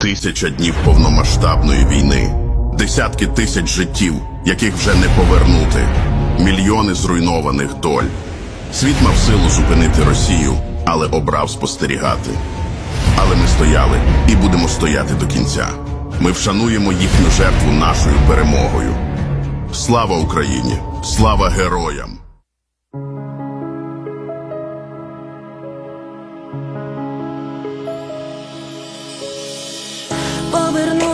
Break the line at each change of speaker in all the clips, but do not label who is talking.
Тисяча днів повномасштабної війни, десятки тисяч життів, яких вже не повернути, мільйони зруйнованих доль. Світ мав силу зупинити Росію, але обрав спостерігати. Але ми стояли і будемо стояти до кінця. Ми вшануємо їхню жертву нашою перемогою. Слава Україні! Слава героям!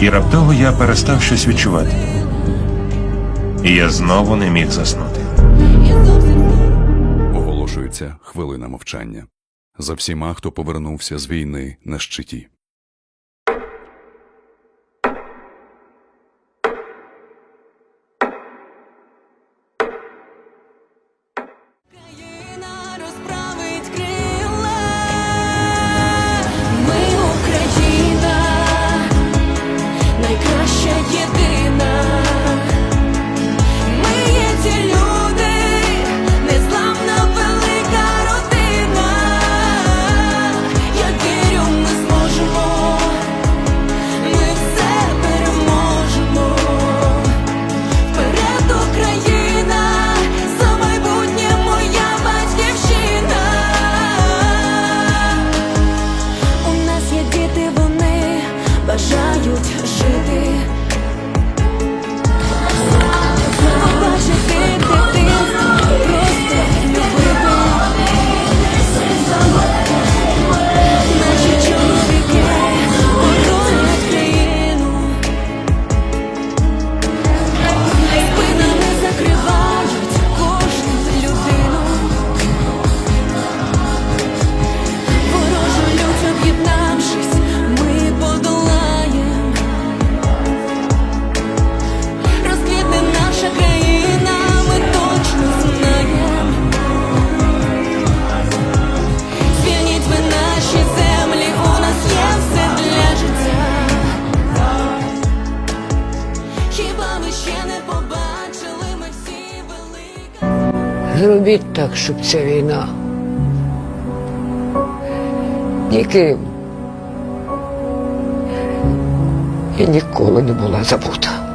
І раптово я перестав щось відчувати. І я знову не міг заснути.
Оголошується хвилина мовчання за всіма, хто повернувся з війни на щиті.
Зробіть так, щоб ця війна ніким Я ніколи не була забута.